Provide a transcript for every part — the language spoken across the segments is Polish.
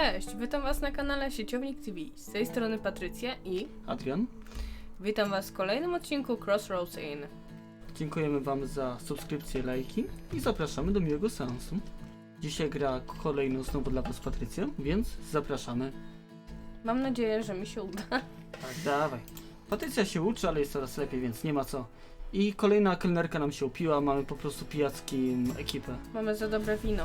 Cześć, witam Was na kanale Sieciownik TV. Z tej strony Patrycja i Adrian, witam Was w kolejnym odcinku Crossroads Inn. dziękujemy Wam za subskrypcje, lajki i zapraszamy do miłego seansu. Dzisiaj gra kolejną znowu dla Was Patrycja, więc zapraszamy. Mam nadzieję, że mi się uda. Tak, dawaj. Patrycja się uczy, ale jest coraz lepiej, więc nie ma co. I kolejna kelnerka nam się upiła, mamy po prostu pijacki ekipę. Mamy za dobre wino,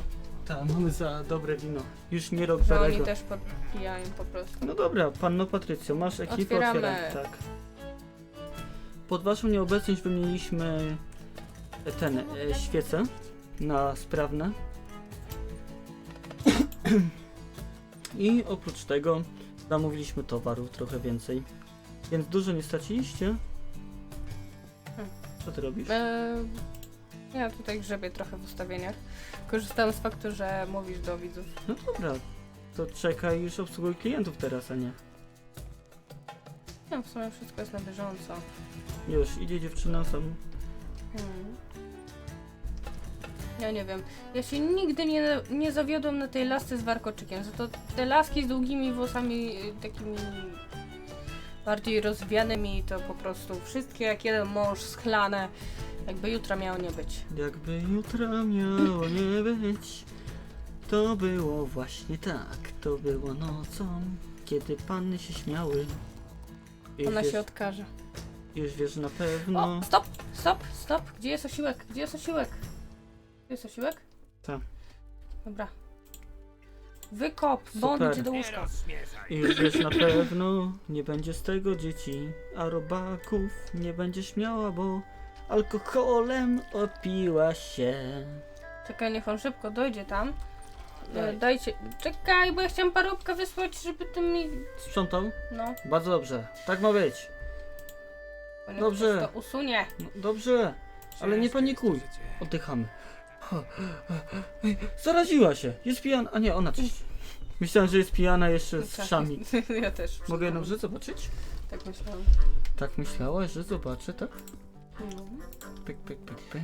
Tak, mamy za dobre wino. Już nie rok że oni starego. też podpijają po prostu. No dobra, panno Patrycjo, masz ekipę, Otwieramy. otwieraj. Tak. Pod Waszą nieobecność wymieniliśmy ten, e, świece na sprawne. I oprócz tego zamówiliśmy towaru trochę więcej. Więc dużo nie straciliście. Co ty robisz? Eee, ja tutaj grzebię trochę w ustawieniach. Korzystam z faktu, że mówisz do widzów. No dobra, to czekaj już obsługuj klientów teraz, a nie. No, w sumie wszystko jest na bieżąco. Już, idzie dziewczyna sam. Hmm. Ja nie wiem. Ja się nigdy nie, nie zawiodłam na tej lasce z warkoczykiem. Za to te laski z długimi włosami, y, takimi bardziej rozwianymi, to po prostu wszystkie jak jeden mąż schlane, jakby jutra miało nie być. Jakby jutra miało nie być, to było właśnie tak. To było nocą, kiedy panny się śmiały. Już Ona wiesz, się odkaże. już wiesz na pewno. O, stop, stop, stop. Gdzie jest osiłek? Gdzie jest osiłek? Gdzie jest osiłek? Tak. Dobra. Wykop, Super. bądź do łóżka. I już wiesz na pewno, nie będzie z tego dzieci, a robaków nie będziesz miała, bo alkoholem opiła się. Czekaj, niech on szybko dojdzie tam. E, Daj. Dajcie. Czekaj, bo ja chciałam parówkę wysłać, żeby ty mi. Sprzątał? No, Bardzo dobrze, tak ma być. bo niech Dobrze. ktoś to usunie. No, dobrze, ale nie panikuj. Oddychamy. Ej, Zaraziła się. Jest pijana. A nie, ona coś. Myślałem, że jest pijana jeszcze z Tak. wszami. ja też. Mogę jedną rzecz zobaczyć? Tak myślałam. Tak myślałaś, że zobaczę, tak? Pyk, pyk, pyk, pyk.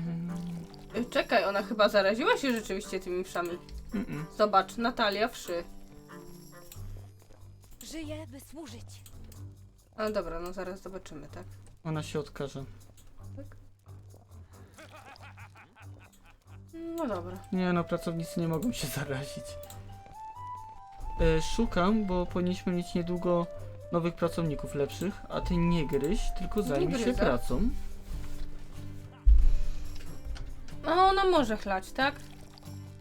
Czekaj, ona chyba zaraziła się rzeczywiście tymi wszami. Mm-mm. Zobacz, Natalia wszy. Żyję, by służyć. No dobra, no zaraz zobaczymy, tak? Ona się odkaże. No dobra. Nie no, pracownicy nie mogą się zarazić. E, szukam, bo powinniśmy mieć niedługo nowych pracowników lepszych, a ty nie gryź, tylko zajmij się gryzę. pracą. No ona może chlać, tak?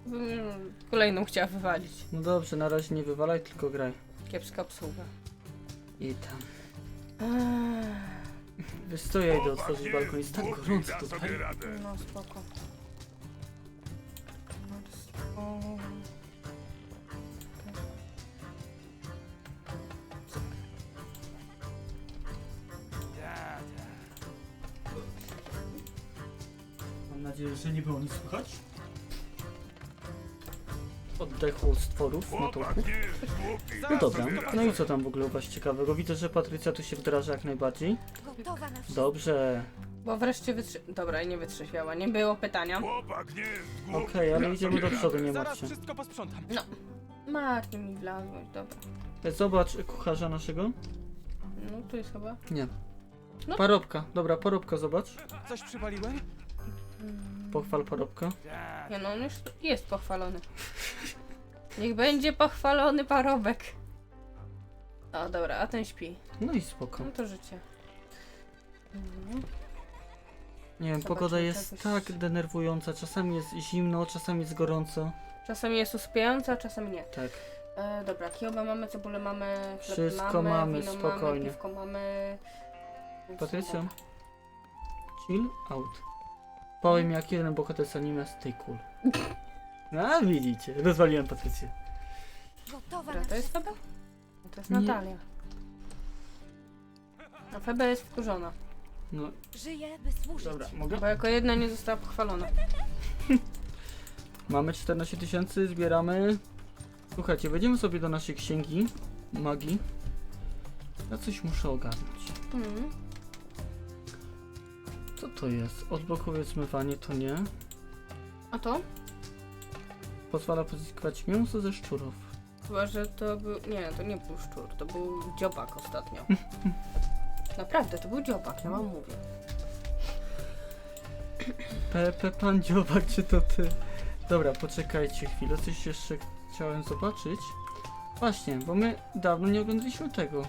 Mm, Kolejną chciała wywalić. No dobrze, na razie nie wywalaj, tylko graj. Kiepska obsługa. I tam. Eee, Wiesz co, ja idę otworzyć balkon, jest tak gorąco tutaj. No spoko. O, nadzieję, że nie było nic słychać. Oddechu stworów, nie jest głupi. No dobra, no i co tam w ogóle u was ciekawego? Widzę, że Patrycja tu się wdraża jak najbardziej. Gotowa na wszystko. Dobrze, Bo wreszcie wytrze... Dobra, i nie wytrzeźwiała, nie było pytania. Chłopak nie okej, ale idziemy do przodu, nie Zaraz martw się. wszystko posprzątam. Marnie mi wlazłeś, dobra. E, Zobacz kucharza naszego. No tu jest chyba. Nie. No. Parobka, dobra, parobka zobacz. Coś przywaliłem? Pochwal parobka. Nie no, on już jest pochwalony. Niech będzie pochwalony parobek. O, dobra, a ten śpi. No i spoko. No to życie. Mhm. Nie wiem, pogoda jest czegoś- tak denerwująca. Czasami jest zimno, czasami jest gorąco. Czasami jest usypiająca, a czasami nie. Tak. E, dobra, kiełbę mamy, cebulę mamy, chleb Wszystko mamy, mamy, wino spokojnie. mamy, piwko mamy. Więc Patrycja? Chill out. Powiem jak jeden bohater z anime Stay Cool. A widzicie, rozwaliłem Patrycję. Gotowa Dobra, to jest. Febe? No To jest Nie. Natalia. A Febe jest wkurzona, No, Żyję, by służyć. dobra, mogę? bo jako jedna nie została pochwalona. Mamy 14 tysięcy, zbieramy. Słuchajcie, wejdziemy sobie do naszej księgi magii. Ja coś muszę ogarnąć. Mhm. Co to jest? Odblokuje zmywanie, to nie. A to? Pozwala pozyskiwać mięso ze szczurów. Chyba, że to był... Nie, to nie był szczur, to był dziobak ostatnio. Naprawdę, to był dziobak, ja wam mówię. Pepe Pan Dziobak, czy to ty? Dobra, poczekajcie chwilę, coś jeszcze chciałem zobaczyć. Właśnie, bo my dawno nie oglądaliśmy tego.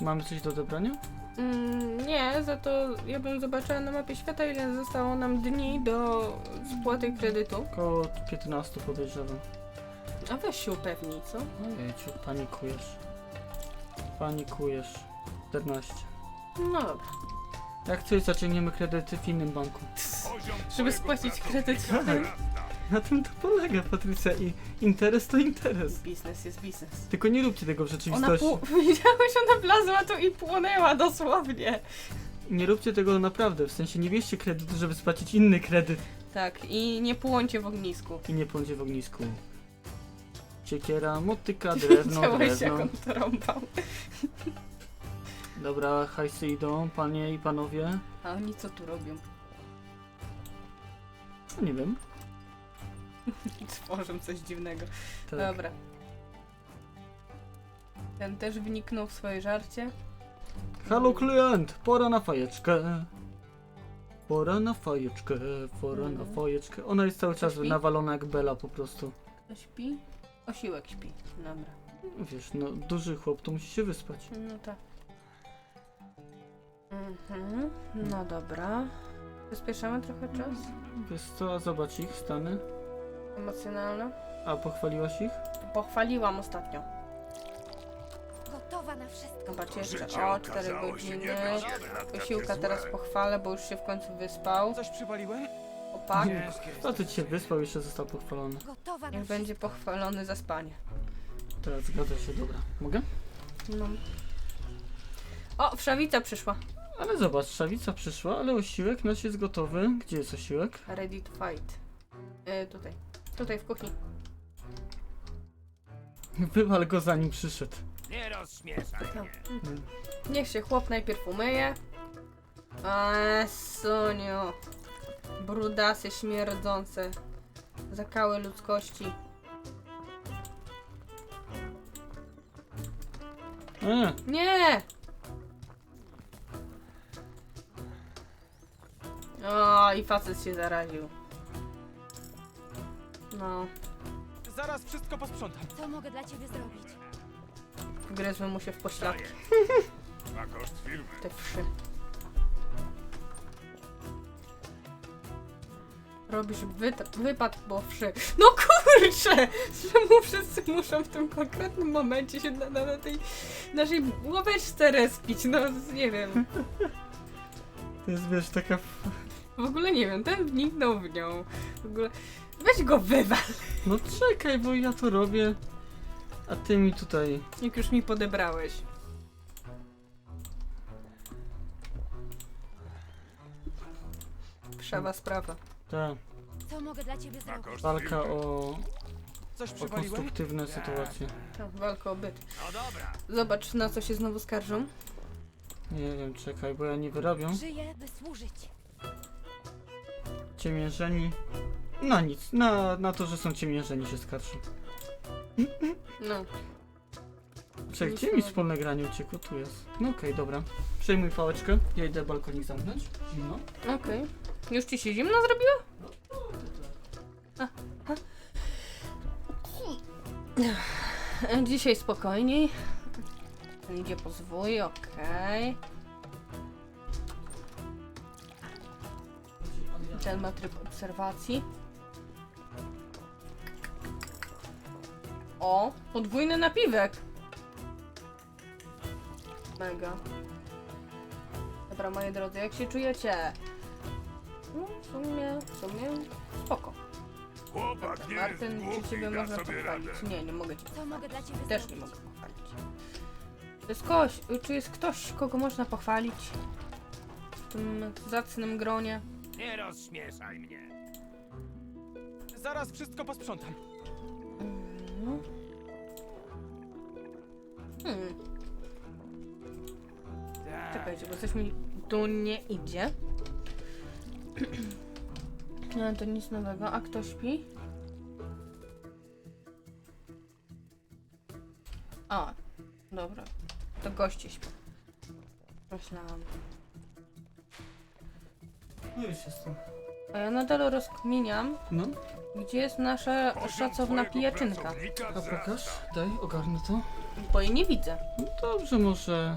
Mamy coś do odebrania? Mm, nie, za to ja bym zobaczyła na mapie świata, ile zostało nam dni do spłaty kredytu. Około 15 podejrzewam. A weź się upewnij, co? Ojejciu, panikujesz. Panikujesz. 14. No dobra. Jak coś zaciągniemy kredyty w innym banku. Żeby spłacić kredyt. wzrasta. Na tym to polega, Patrycja. I interes to interes. Biznes jest biznes. Tylko nie róbcie tego w Ona rzeczywistości. widziałeś, ona wlazła tu i płonęła dosłownie. Nie róbcie tego naprawdę. W sensie nie bierzcie kredytu, żeby spłacić inny kredyt. Tak, i nie płoncie w ognisku. I nie płoncie w ognisku. Siekiera, motyka, drewno, Widziałeś, jak drewno. on to rąbał. Dobra, hajsy idą, panie i panowie. A oni co tu robią? No nie wiem. Tworzą coś dziwnego. Tak. Dobra. Ten też wniknął w swoje żarcie. Halo klient, pora na fajeczkę. Pora na fajeczkę, pora na Mhm. fajeczkę. Ona jest cały czas śpi? nawalona jak Bela po prostu. Kto śpi? Osiłek śpi. Dobra. Wiesz, no duży chłop to musi się wyspać. No tak. Mhm. No dobra. Przyspieszamy trochę czas? Wiesz co, a zobacz ich stany. Emocjonalne? A pochwaliłaś ich? Pochwaliłam ostatnio. Gotowa na wszystko. Zobaczcie jeszcze o 4 okazało się godziny. nie być nawet takie Osiłka teraz pochwalę, bo już się w końcu wyspał. Coś przywaliłem? Opak. Kto ty cię wyspał jeszcze został pochwalony? Gotowa na Niech będzie pochwalony za spanie. Teraz zgadza się, dobra. Mogę? No. O, wszawica przyszła. Ale zobacz, szawica przyszła, ale osiłek nasz jest gotowy. Gdzie jest osiłek? Ready to fight. E, tutaj. Tutaj w kuchni. Wywal go zanim przyszedł. Nie rozśmieszaj No. mnie. Niech się chłop najpierw umyje. Eee, Sonio. Brudasy śmierdzące. Zakały ludzkości. E, Nie! O, i facet się zaraził. No, Zaraz wszystko posprzątam. Co mogę dla ciebie zrobić? gryzły mu się w pośladki. Na koszt firmy. Te wszy. Robisz wyt- wypad po wszy. No kurczę! Czemu wszyscy muszą w tym konkretnym momencie się na, na, na tej naszej ławeczce respić? No nie wiem. to jest wiesz, taka... f- W ogóle nie wiem, ten wniknął w nią. W ogóle. Weź go wywal, No czekaj, bo ja to robię. A ty mi tutaj... jak już mi podebrałeś. Wszawa sprawa. Ta Co mogę dla ciebie zrobić? walka o, Coś o przywaliłem? konstruktywne sytuacje. Ta walka o byt. No dobra. Zobacz, na co się znowu skarżą. Nie wiem, czekaj, bo ja nie wyrabiam. Żyję, by służyć. Ciemiężeni... Na nic, na, na to, że są ciemiężeni się skarży. No. Czekaj, gdzie mi wspólne granie uciekło? Tu jest. No okej, dobra. Przejmuj pałeczkę. Ja idę balkonik zamknąć. Zimno. Okej. Już ci się zimno zrobiło? A. Dzisiaj spokojniej. Ten idzie po zwój, okej. Ten ma tryb obserwacji. O, podwójny napiwek. Mega. Dobra, moi drodzy, jak się czujecie? No, w sumie, w sumie spoko. Chłopak nie Martyn, jest czy ciebie można pochwalić? Nie, nie mogę cię Co mogę dla ciebie Też nie zrobić? mogę pochwalić. To jest ktoś, czy jest ktoś, kogo można pochwalić? W tym zacnym gronie. Nie rozśmieszaj mnie. Zaraz wszystko posprzątam. Mm. Hmm. Tak. Czekajcie, bo coś mi tu nie idzie. No to nic nowego. A kto śpi? A, dobra. To goście śpią. Myślałam. No już jestem. A ja nadal rozkminiam, No, gdzie jest nasza szacowna pijeczynka. a wzrasta. pokaż, daj, ogarnę to. Bo jej nie widzę. No dobrze, może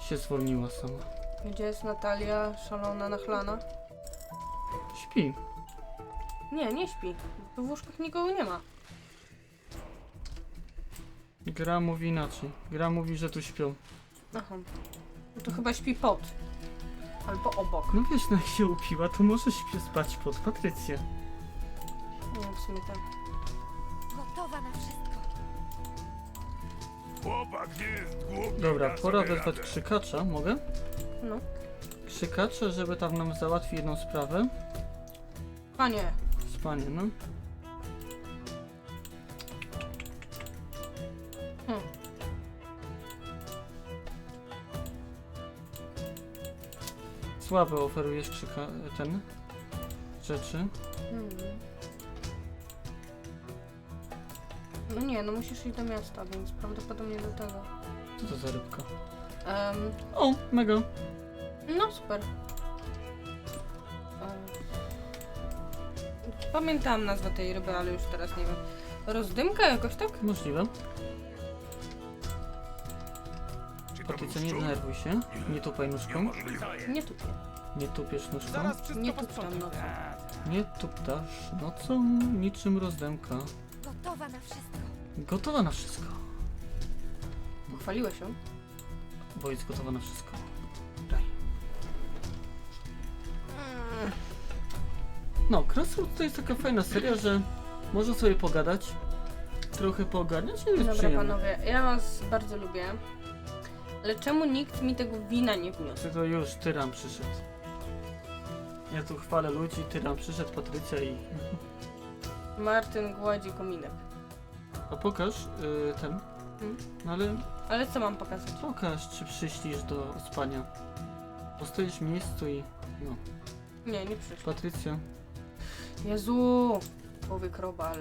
się zwolniła sama. Gdzie jest Natalia, szalona, nachlana? Śpi. Nie, nie śpi. W łóżkach nikogo nie ma. Gra mówi inaczej. Gra mówi, że tu śpią. Aha. No to chyba śpi pod. Albo obok. No wiesz, no jak się upiła, to może śpi spać pod Patrycję. No w sumie tak. Gotowa na wszystko. Chłopak nie jest głupi. Dobra, da pora sobie wezwać radę. krzykacza, mogę? No. Krzykacza, żeby tam nam załatwił jedną sprawę. Panie, Spanie, no. Hmm. Słabe oferujesz krzyka... ten... rzeczy. Hmm. No nie, no musisz iść do miasta, więc prawdopodobnie do tego. Co to za rybka? Em, O, mega. no super. Em, Pamiętałam nazwę tej ryby, ale już teraz nie wiem. Rozdymka jakoś tak? Możliwe. Patrycja, nie denerwuj się. Nie tupaj nóżką. Nie tupię. Nie tupiesz nóżką. Nie tuptam posprzątam. nocą. Nie tuptasz nocą niczym rozdęka. Gotowa na wszystko. Gotowa na wszystko. Pochwaliłeś ją? Bo jest gotowa na wszystko. Daj. No, Crossroads to jest taka fajna seria, że można sobie pogadać, trochę poogarniać i jest Dobra przyjemne. panowie, ja was bardzo lubię. Ale czemu nikt mi tego wina nie wniósł? To już Tyran przyszedł? Ja tu chwalę ludzi, Tyran przyszedł, Patrycja i... Martyn gładzi kominek. A pokaż y, ten. Hmm? No ale Ale co mam pokazać? pokaż, czy przyślisz do spania. Postoisz w miejscu i... No, Nie, nie przyszło. Patrycja. Jezu! Powiek robal.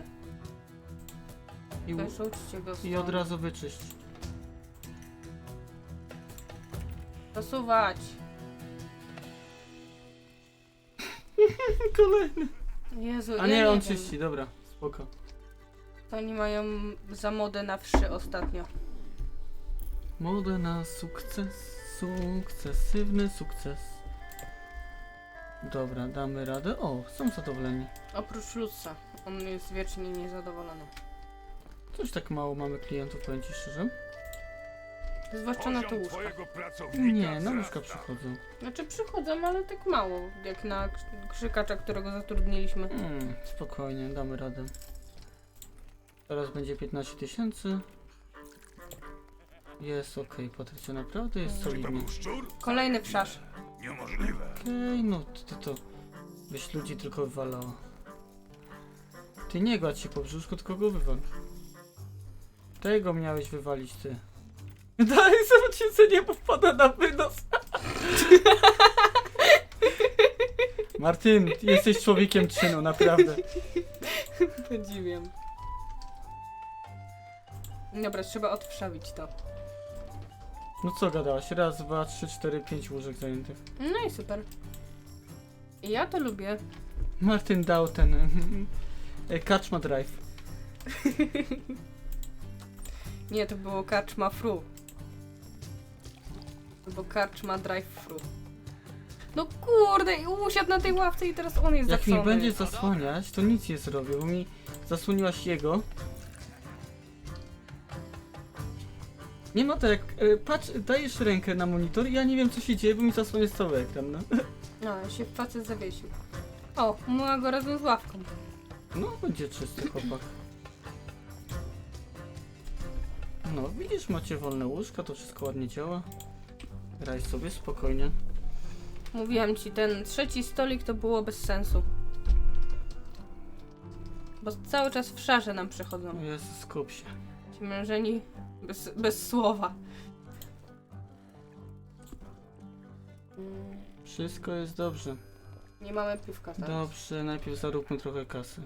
I, uczcie go I od razu wyczyść. Zasuwać! Kolejny. Jezu, A ja nie, on wiem. czyści, dobra, spoko. To Oni mają za modę na wszy ostatnio. Modę na sukces, sukcesywny sukces. Dobra, damy radę. O, są zadowoleni. Oprócz Lusa. On jest wiecznie niezadowolony. Coś tak mało mamy klientów, powiem ci szczerze. Zwłaszcza na to Poziom łóżka. Nie, na łóżka przychodzą. Znaczy przychodzą, ale tak mało. Jak na krzy- krzykacza, którego zatrudniliśmy. Mm, spokojnie, damy radę. Teraz będzie 15 tysięcy. Jest ok, Patrycja, naprawdę jest to solidnie. Kolejny wszarz. Niemożliwe. Okej, no ty to byś ludzi tylko wywalała. Ty nie gładź się po brzuszku, tylko go wywal. Tego miałeś wywalić ty. Dalej zobaczcie, co nie wpada na wynos. Martyn, ty jesteś człowiekiem czynu, naprawdę. Podziwiam. Dobra, trzeba odwszawić to. No co gadałaś? Raz, dwa, trzy, cztery, pięć łóżek zajętych. No i super. I ja to lubię. Martyn dał ten... e, Kaczma Drive. Nie, to było karczma fru. Albo karczma drive fru. No kurde, i usiadł na tej ławce i teraz on jest Jak mi będzie zasłaniać, to nic nie zrobię, bo mi zasłoniłaś jego. Nie ma tak, jak, e, patrz, dajesz rękę na monitor i ja nie wiem co się dzieje, bo mi zasłoniasz cały ekran, no. No, się facet zawiesił. O, umyła go razem z ławką. No, będzie czysty chłopak. No, widzisz, macie wolne łóżka, to wszystko ładnie działa. Graj sobie spokojnie. Mówiłam ci, ten trzeci stolik to było bez sensu. Bo cały czas w szarze nam przychodzą. Jest, skup się. Ci mężeni bez, bez słowa. Wszystko jest dobrze. Nie mamy piwka teraz. Dobrze, najpierw zaróbmy trochę kasy.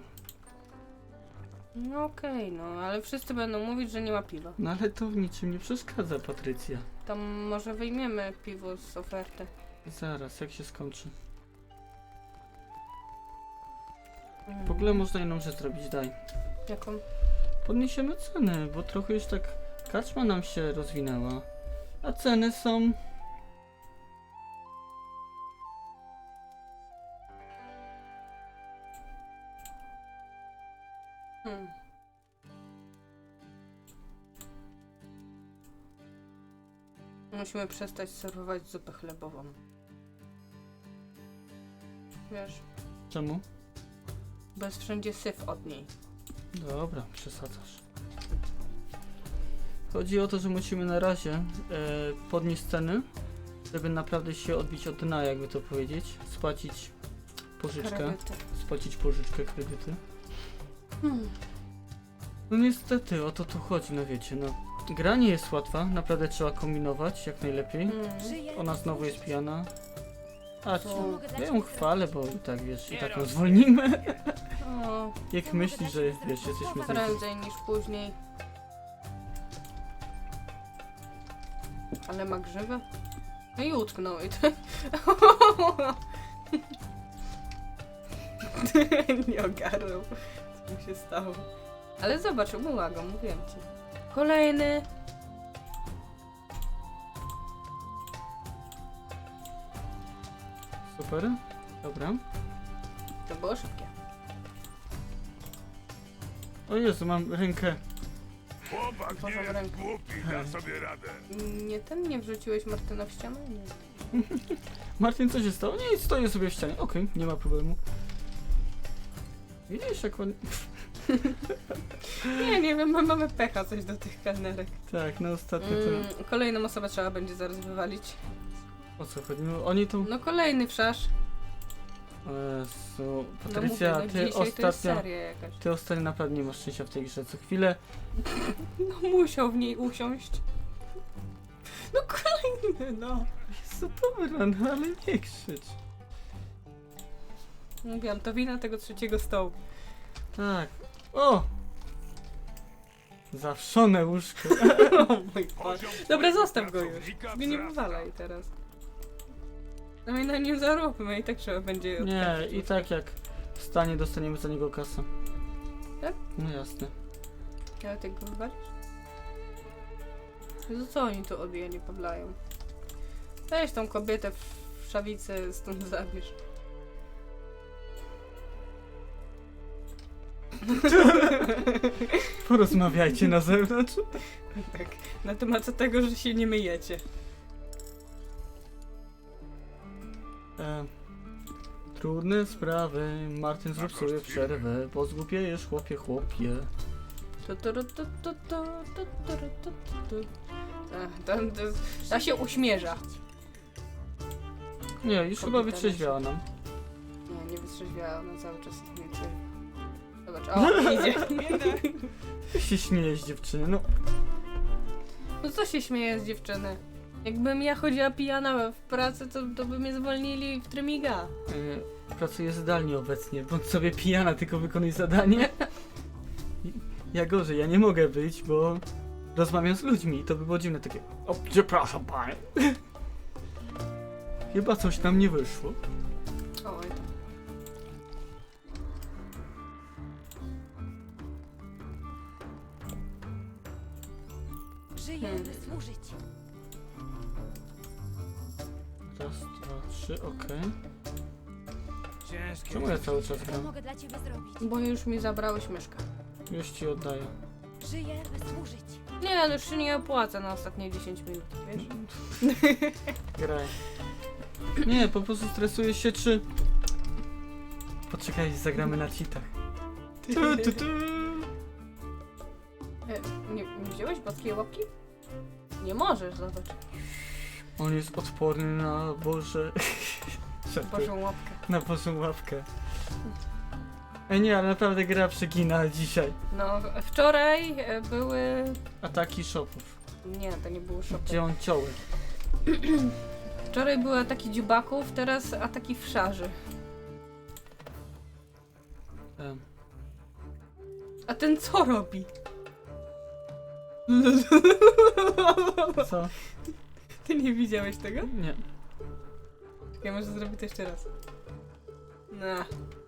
No okej, no, ale wszyscy będą mówić, że nie ma piwa. No ale to w niczym nie przeszkadza, Patrycja. Tam może wyjmiemy piwo z oferty. Zaraz, jak się skończy. Mm. W ogóle można jedną rzecz zrobić, daj. Jaką? Podniesiemy ceny, bo trochę już tak karczma nam się rozwinęła. A ceny są... Musimy przestać serwować zupę chlebową. Wiesz, Czemu? bo jest wszędzie syf od niej. Dobra, przesadzasz. Chodzi o to, że musimy na razie e, podnieść ceny, żeby naprawdę się odbić od dna, jakby to powiedzieć. Spłacić pożyczkę. Kredyty. Spłacić pożyczkę, kredyty. Hmm. No niestety, o to tu chodzi, no wiecie, no. Gra nie jest łatwa, naprawdę trzeba kombinować jak najlepiej. Żyję, Ona znowu jest pijana. A dla ja ją chwalę, bo i tak wiesz, i tak ją zwolnimy. O, Jak myślisz, że wiesz, jesteśmy tacy... prędzej niż później. Ale ma grzywę? No i utknął i to... Nie ogarnął, co mu się stało. Ale zobacz, umyła go, mówiłem ci. Kolejny. Super, dobra. To było szybkie. O Jezu, mam rękę. Chłopak nie jest rękę. głupi, da sobie radę. Nie ten, nie wrzuciłeś Martyna w ścianę? Nie. Martin, co się stało? Nie, stoję sobie w ścianie. Okej, nie ma problemu. Widzisz, jak ładnie... Nie, nie wiem, my mamy pecha coś do tych kelnerek. Tak, no ostatnio Mm, kolejną osobę trzeba będzie zaraz wywalić. to... O co chodzi? No oni tu... No kolejny wszasz. Jezu, No Patrycja, mówię, no ty dzisiaj to jest ostatnio... seria jakaś. Ty ostatnio naprawdę nie masz szczęścia w tej grze. Co chwilę... No musiał w niej usiąść. No kolejny, no. Jezu, dobra, no ale nie krzycz. Mówiłam, to wina tego trzeciego stołu. Tak. O! Zawszone łóżko. Dobra, zostaw go już. Go nie wywalaj teraz. No i na nim zaróbmy i tak trzeba będzie Nie, i tak jak stanie, dostaniemy za niego kasę. Tak? No jasne. Ale ty go wywalisz? Co oni tu odbijanie poblają? Weź tą kobietę w szawicy stąd zabierz. Porozmawiajcie na zewnątrz. Tak, na temat tego, że się nie myjecie. E, trudne sprawy, Martin zrób sobie przerwę, bo zgłupiejesz chłopie, chłopie. Tu, tu, ru, tu, tu, tu. Ta- się uśmierza. Nie, już chyba wytrzeźwiała nam. Nie, nie wytrzeźwiała, ona cały czas jest mniej o, idzie. Ty się śmiejesz, dziewczyny. No, No co się śmieje z dziewczyny? Jakbym ja chodziła pijana w pracy, to, to by mnie zwolnili w trymiga. e, pracuję zdalnie obecnie. Bądź sobie pijana, tylko wykonuj zadanie. I- Ja gorzej, ja nie mogę być, bo rozmawiam z ludźmi. To by było dziwne takie. O, przepraszam, panie. Chyba coś nam nie wyszło. Żyję, Hmm. by służyć. Raz, dwa, trzy, okej. Ciężkie. Czemu ja cały czas Co gram? mogę dla ciebie zrobić? Bo już mi zabrałeś myszkę. Już ci oddaję. Żyję, by służyć. Nie, no już się nie opłaca na ostatnie 10 minut, wiesz? Graj. Nie, po prostu stresuję się, czy... Poczekaj, zagramy na cheatach. Tu, tu, tu. Łapki? Nie możesz, zobacz. On jest odporny na Boże... Żartuję. Bożą łapkę. Na Bożą łapkę. Ej nie, ale naprawdę gra przegina dzisiaj. No, wczoraj e, były... Ataki shopów. Nie, to nie było szopy. Gdzie on cioły. Wczoraj były ataki dziubaków, teraz ataki wszarzy. Em. A ten co robi? Co? Ty nie widziałeś tego? Nie. Ja może zrobię to jeszcze raz. No,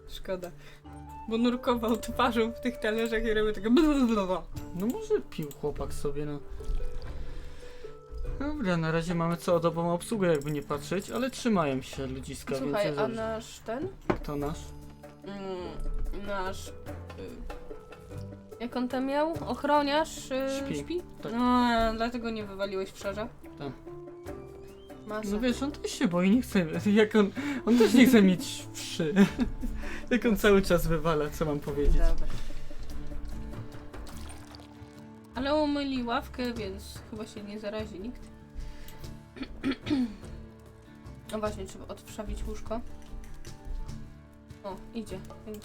szkoda. Bo nurkował twarzą w tych talerzach i robił tego blablabla. No może pił chłopak sobie, no. Dobra, na razie mamy całodobową obsługę, jakby nie patrzeć, ale trzymają się ludziska, więc Słuchaj, jest a dobrze. nasz ten? Kto nasz? Mm, nasz... Y, jak on tam miał? Ochroniarz y, Śpi, śpi? tak. No, dlatego nie wywaliłeś w szarze? Tak. Masa. No wiesz, on też się boi, nie chce, jak on, on też nie chce mieć wszy. jak on cały czas wywala, co mam powiedzieć. Dobra. Ale umyli ławkę, więc chyba się nie zarazi nikt. No właśnie, trzeba odwszawić łóżko. O, idzie, więc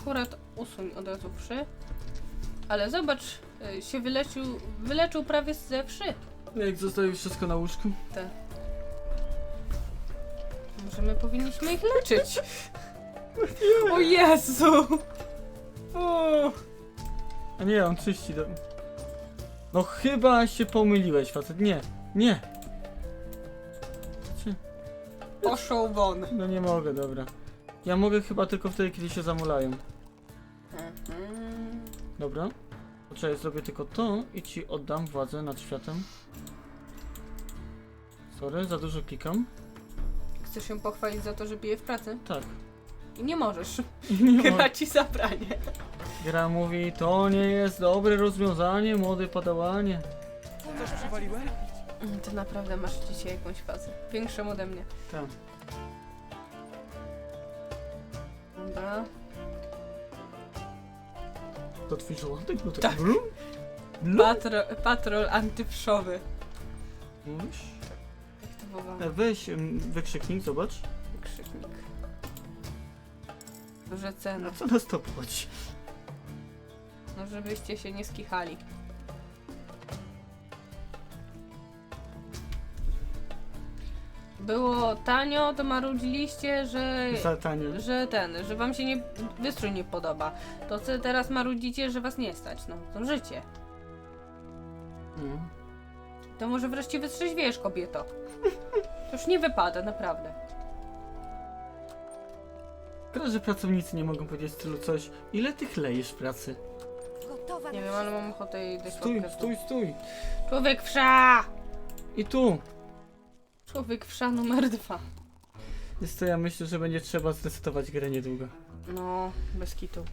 akurat usuń od razu wszy. Ale zobacz, y, się wyleczył, wyleczył prawie ze wszy. Jak zostawił wszystko na łóżku? Może my powinniśmy ich leczyć. O Jezu! O! A nie, on czyści do... No chyba się pomyliłeś, facet. Nie, nie. Cie- Poszł won. No nie mogę, dobra. Ja mogę chyba tylko wtedy, kiedy się zamulają. Dobra. Poczekaj, zrobię tylko to i ci oddam władzę nad światem. Sorry, za dużo klikam. Chcesz się pochwalić za to, że bije w pracy? Tak. I nie możesz. Nie ci zabranie. Gra mówi, to nie jest dobre rozwiązanie, młody padałanie. Co Coś przywaliłem? zrobić? Ty naprawdę masz dzisiaj jakąś fazę. Większą ode mnie. Tam. Dobra. To twój żołądek? No Tak. Brum? Patro, patrol antypszowy. Mówisz? Aktywowany E, Weź em, wykrzyknik, zobacz. krzyknik. Duże ceny. Na co nas to obchodzi? No żebyście się nie skichali. Było tanio, to marudziliście, że... Za tanie. że ten, że wam się nie, wystrój nie podoba. To co teraz marudzicie, że was nie stać. No, to życie. Mm. To może wreszcie wytrzeźwiejesz, kobieto. To już nie wypada, naprawdę. Szkoda, że pracownicy nie mogą powiedzieć w stylu coś. Ile ty chlejesz w pracy? Gotowa Nie na wiem, ale wszystko. mam ochotę jej dać Stój, łapkę w stój, stój. Człowiek wsza! I tu. Człowiek wsza numer dwa. Jest to ja myślę, że będzie trzeba zresetować grę niedługo. No, bez kitu.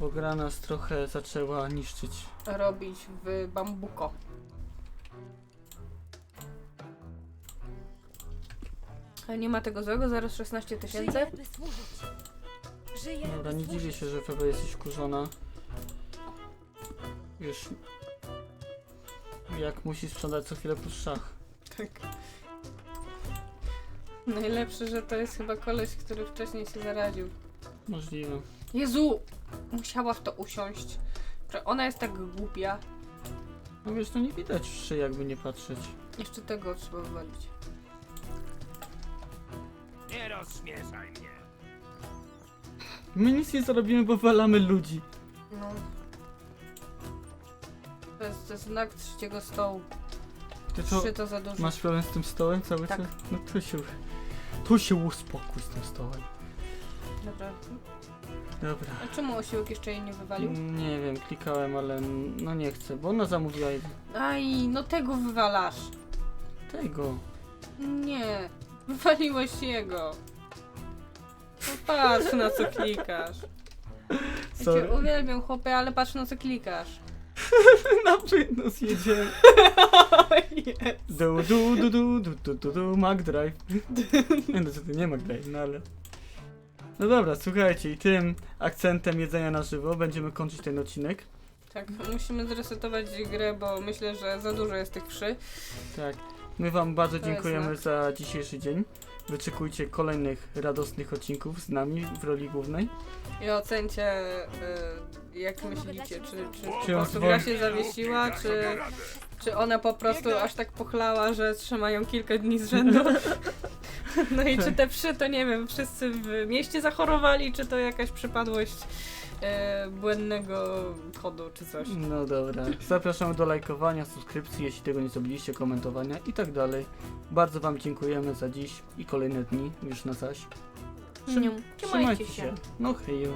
Bo gra nas trochę zaczęła niszczyć. Robić w bambuko. Ale nie ma tego złego, zaraz 16 tysięcy. Żyję, by służyć. Żyję, Dobra, by nie dziwię służyć. się, że Febe jesteś wkurzona. Już... Jak musi sprzedać co chwilę plus szach. Tak. Najlepsze, że to jest chyba koleś, który wcześniej się zaradził. Możliwe. Jezu! Musiała w to usiąść. Że ona jest tak głupia. No wiesz, to nie widać wszy, jakby nie patrzeć. Jeszcze tego trzeba wywalić. Nie rozśmieszaj mnie. My nic nie zarobimy, bo walamy ludzi. No. To jest, to jest znak trzeciego stołu. Ty co, Trzy to za dużo. masz problem z tym stołem cały Tak. czas? No to się... To się uspokój z tym stołem. Dobra. Dobra. A czemu osiłek jeszcze jej nie wywalił? Nie wiem, klikałem, ale no nie chcę, bo ona zamówiła jed- Aj, no tego wywalasz. tego. Nie. Wywaliłeś jego. No patrz na co klikasz. Ja Sorry. cię uwielbiam chłopie, ale patrz na co klikasz. Na pewno zjedziemy. Du, du, du, du, du, du, du, du, Mac Drive. Nie no, co ty, nie Mac Drive, no ale... No dobra, słuchajcie, i tym akcentem jedzenia na żywo będziemy kończyć ten odcinek. Tak, musimy zresetować grę, bo myślę, że za dużo jest tych wszy. Tak. My wam bardzo To jest dziękujemy za dzisiejszy dzień. Wyczekujcie kolejnych radosnych odcinków z nami w roli głównej. I ocencie, y, jak myślicie, czy, czy, czy po prostu gra się zawiesiła, czy, czy ona po prostu aż tak pochlała, że trzymają kilka dni z rzędu. No i czy te wszy, to nie wiem, wszyscy w mieście zachorowali, czy to jakaś przypadłość e, błędnego kodu czy coś. No dobra. Zapraszamy do lajkowania, subskrypcji, jeśli tego nie zrobiliście, komentowania i tak dalej. Bardzo Wam dziękujemy za dziś i kolejne dni już na zaś. Trzymajcie się. No heju.